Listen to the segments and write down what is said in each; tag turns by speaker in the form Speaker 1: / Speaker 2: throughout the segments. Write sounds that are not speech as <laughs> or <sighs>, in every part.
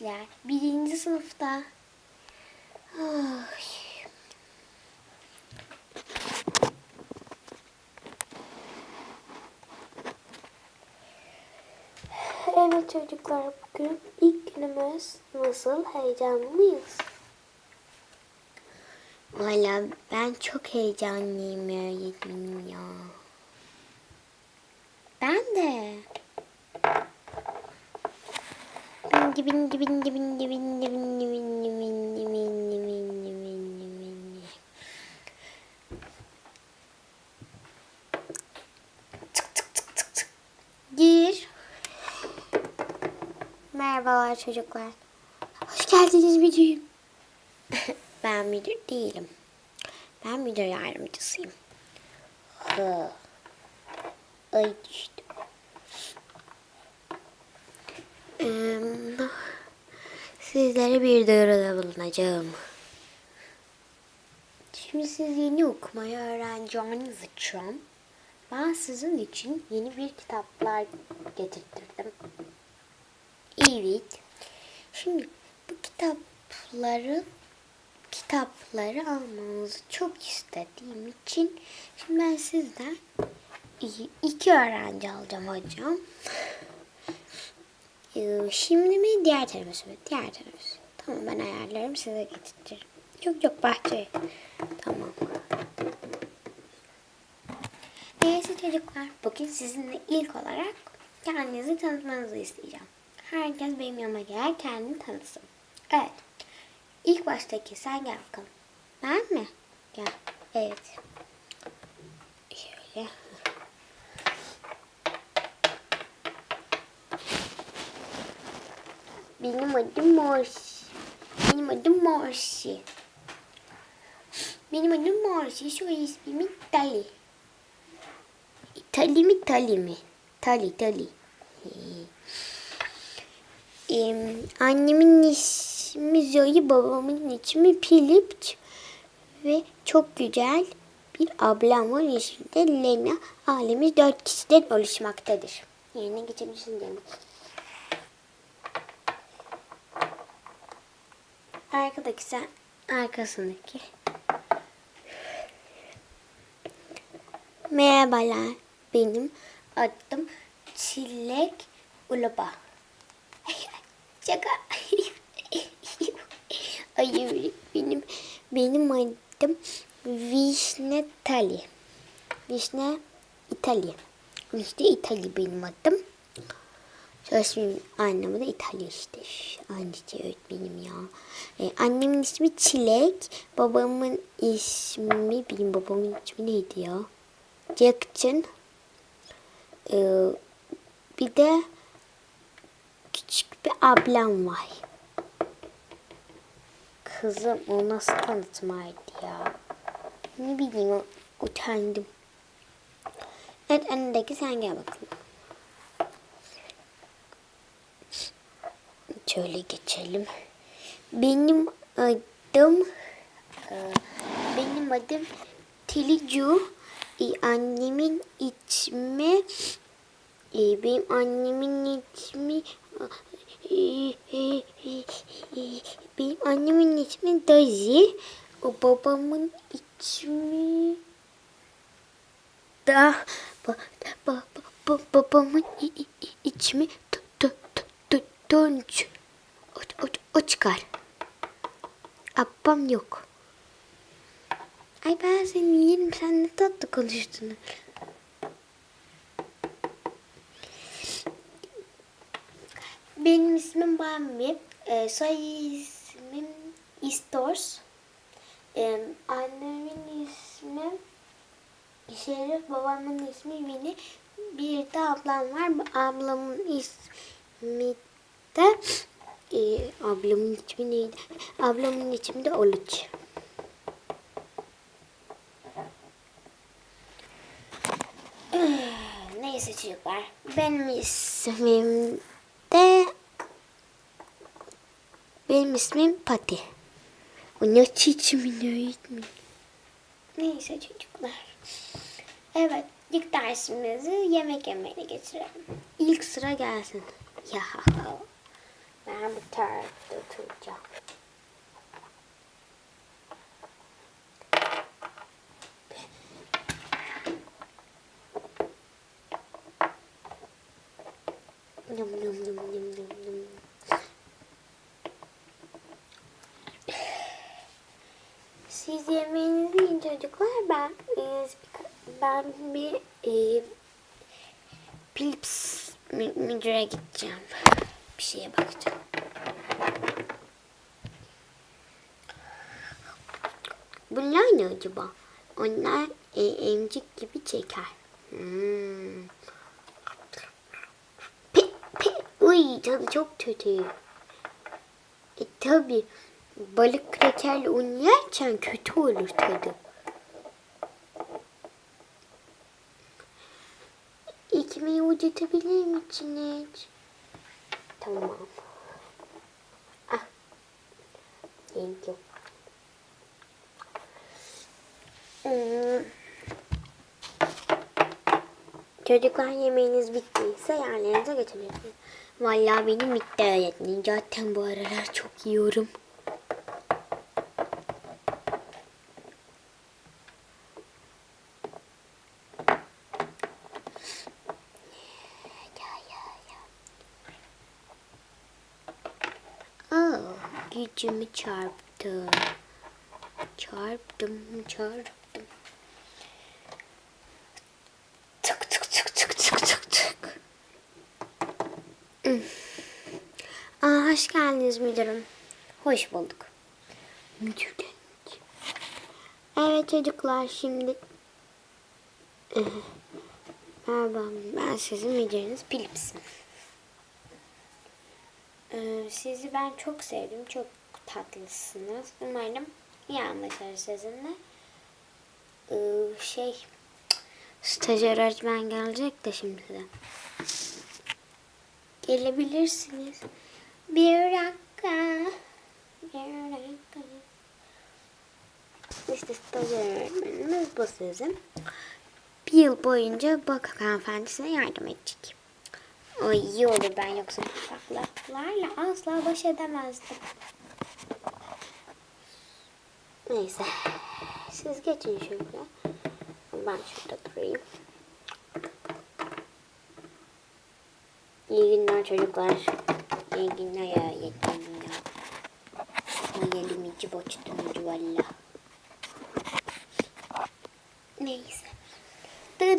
Speaker 1: demişler. Birinci sınıfta. Ay. Evet çocuklar bugün ilk günümüz nasıl heyecanlı mıyız? Valla ben çok heyecanlıyım ya. Ben de. Tık tık tık tık. Gir. Merhabalar çocuklar. Hoş geldiniz müdürüm. ben müdür değilim. Ben müdür yardımcısıyım. Hı. Ay düştüm. Eee, Sizlere bir duyuruda bulunacağım. Şimdi siz yeni okumayı öğreneceğiniz için ben sizin için yeni bir kitaplar getirttirdim. Evet. Şimdi bu kitapları kitapları almanızı çok istediğim için şimdi ben sizden iki öğrenci alacağım hocam. Ee, Şimdi mi diğer teneffüs mü? Diğer teneffüs. Tamam ben ayarlarım size getirtirim. Yok yok bahçeye. Tamam. Neyse çocuklar bugün sizinle ilk olarak kendinizi tanıtmanızı isteyeceğim. Herkes benim yanıma gel kendini tanıtsın. Evet. İlk baştaki sen gel bakalım. Ben mi? Gel. Evet. Şöyle. Benim adım Morsi. Benim adım Morsi. Benim adım Morsi. Soy ismim Tali. Tali mi Tali mi? Tali Tali. Ee, annemin ismi Zoe, babamın ismi Philip ve çok güzel bir ablam var ismi de Lena. Ailemiz dört kişiden oluşmaktadır. Yerine geçebilirsin demek. Arkadaki sen arkasındaki. Merhabalar. Benim adım Çilek Ulaba. <laughs> Şaka. <laughs> Ay benim benim adım Vişne Tali. Vişne İtalya. İşte İtalya benim adım. Sözüm annem de İtalya işte. Şey öğretmenim ya. Ee, annemin ismi Çilek. Babamın ismi, benim babamın ismi neydi ya? Jackson. Ee, bir de küçük bir ablam var. Kızım o nasıl tanıtmaydı ya? Ne bileyim utandım. Evet önündeki sen gel bakalım. Şöyle geçelim. Benim adım e, benim adım Tilicu. E, annemin ismi e, benim annemin ismi benim annemin ismi Daisy. O babamın ismi da ba, ba, ba, babamın ismi Tunç. O, o, o çıkar. Ablam yok. Ay ben seni yerim sen ne tatlı konuştun. Benim ismim Bambi. Ee, soy ismim İstors. Ee, annemin ismi Şerif, babamın ismi Vini. Bir de ablam var. Ablamın ismi de e, ablamın ismi neydi? Ablamın ismi de Oluç. <sighs> Neyse çocuklar. Benim ismim de benim ismim Pati. O ne çiçimin öğretmenim. Neyse çocuklar. Evet ilk dersimizi yemek yemeğine geçirelim. İlk sıra gelsin. Ya ben bu tarafta oturacağım. Yum yum yum yum yum yum. Siz yemeğinizi yiyin çocuklar. Ben ben bir e, Philips mü- müdüre gideceğim. Bir şeye bakacağım. Bunlar ne acaba? Onlar e, emcik gibi çeker. Hmm. Pi, pi. Uy tadı çok kötü. E tabi balık krekerle un yerken kötü olur tadı. Ekmeği ucatabilir misiniz? Tamam. Ah. Thank you. Hmm. Çocuklar yemeğiniz bittiyse yerlerinize geçebilirsiniz. Vallahi benim bitti öğretmenim. Zaten bu aralar çok yiyorum. Oh, gücümü çarptı. Çarptım, çarptım. Tık tık tık tık tık tık tık. Hmm. Aa, hoş geldiniz müdürüm. Hoş bulduk. Müdür. Evet çocuklar şimdi... Merhaba ben sizin müdürünüz Philips'im. Ee, sizi ben çok sevdim. Çok tatlısınız. Umarım iyi anlaşırız sizinle. Ee, şey stajyer öğretmen gelecek de şimdi de. Gelebilirsiniz. Bir dakika. Bir dakika. İşte stajyer öğretmenimiz bu sizin. Bir yıl boyunca bakak hanımefendisine yardım edecek. O iyi olur ben yoksa ufaklıklarla asla baş edemezdim. Neyse. Siz geçin şöyle. Ben şurada durayım. İyi günler çocuklar. İyi günler ya. İyi günler. Yiyelim içi boçtunucu valla. Neyse. Beç,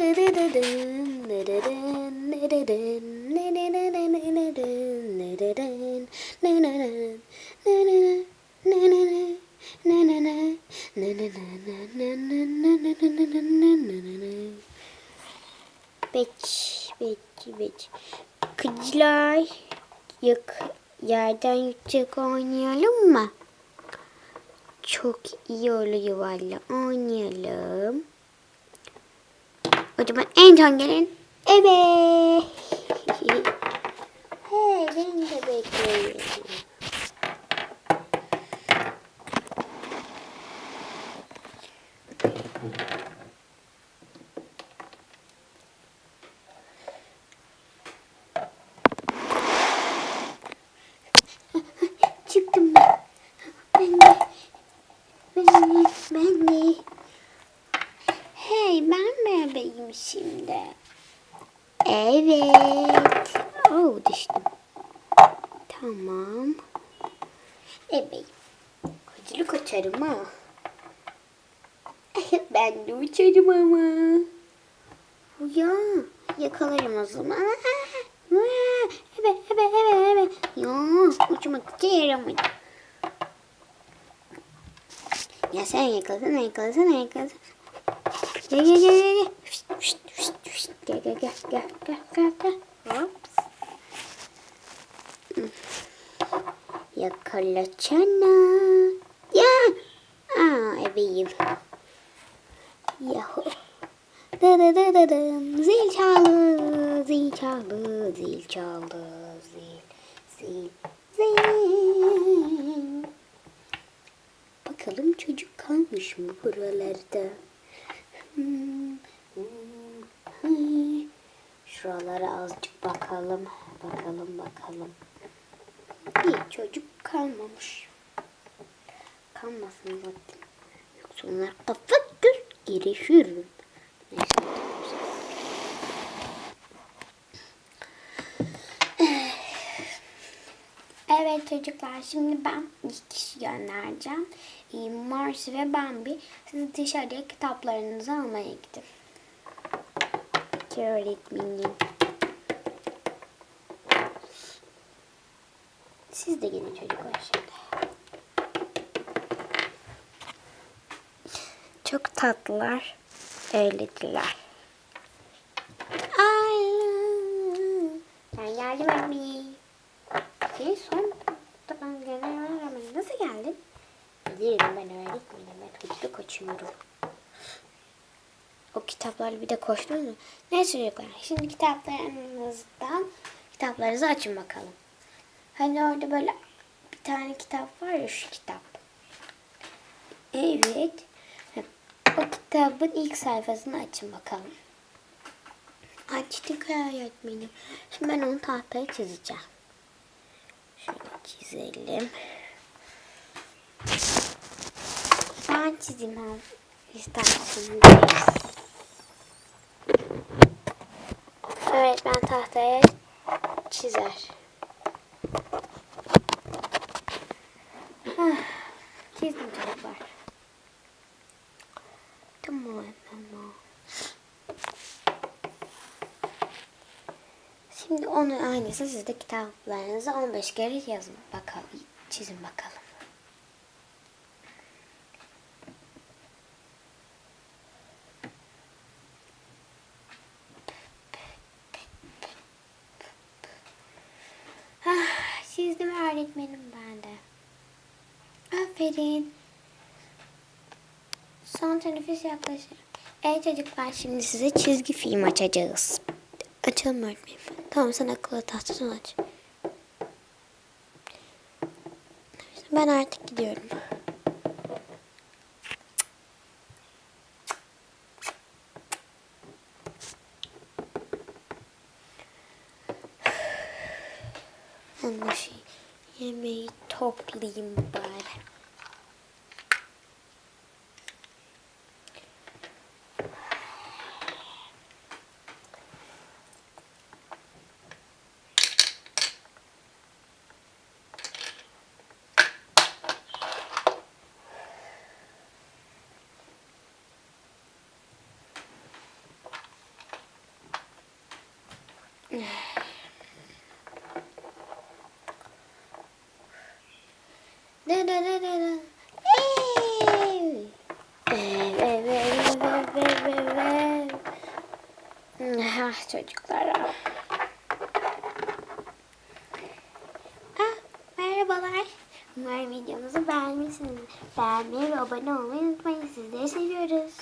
Speaker 1: yak, yerden yüksek oynayalım mı? Çok iyi oluyor valla. Oynayalım. O zaman en son gelin. Evet. <laughs> Hey beni de bekleyin. Çıktım ben. Ben de. Ben de. Ben de. Hey ben bebeğim şimdi. Evet. Oh düştüm. Tamam. Bebeğim. Koculu kaçarım ha. <laughs> ben de uçarım ama. Ya yakalarım o zaman. <laughs> Evet evet evet evet. Ya uçmak için yaramadı. Ya sen yakalasana yakalasana yakalasana. Gel gel gel gel. Gel gel gel gel gel gel gel. Hops. Hmm. Yakalasana. Ya. Aa bebeğim. Yahu. Da da da da da. Zil çaldı, zil çaldı, zil çaldı, zil, zil, zil. Bakalım çocuk kalmış mı buralarda? Hmm, hmm, hmm. Şuralara azıcık bakalım. Bakalım bakalım. bir çocuk kalmamış. Kalmasın zaten. Yoksa onlar kafa girişirim. Neyse. Evet çocuklar şimdi ben iki kişi göndereceğim. Ee, Marcy ve Bambi sizi dışarıya kitaplarınızı almaya gidin. Ki öğretmenim. Siz de gidin çocuklar şimdi. Çok tatlılar. Öylediler. Ay. Sen yardım et mi? Senin son da ben gelene rağmen nasıl geldin? Bilirim ben öğretmenim. Ben hızlı kaçıyorum. Kitapları bir de koştun mu? Neyse çocuklar. Şimdi kitaplarınızdan kitaplarınızı açın bakalım. Hani orada böyle bir tane kitap var ya şu kitap. Evet. O kitabın ilk sayfasını açın bakalım. Açtık öğretmenim. Şimdi ben onu tahtaya çizeceğim. Şöyle çizelim. Ben çizeyim. İsterseniz. Evet ben tahtaya çizer. Çizdim çocuklar. Tamam tamam. Şimdi onun aynısı siz de kitaplarınıza 15 kere yazın bakalım. Çizin bakalım. Çizdim öğretmenim ben de. Aferin. Son teneffüs yaklaşır. Evet çocuklar şimdi size çizgi film açacağız. Açalım öğretmenim. Tamam sen akıllı tahtadan aç. Ben artık gidiyorum. Ben de şey yemeği toplayayım bari. Ev, ev, ev, ev, ev. Ah çocuklar ah. Ah merhabalar. Umarım videomuzu beğenmişsiniz. Beğenmeyi ve abone olmayı unutmayın. Sizleri seviyoruz.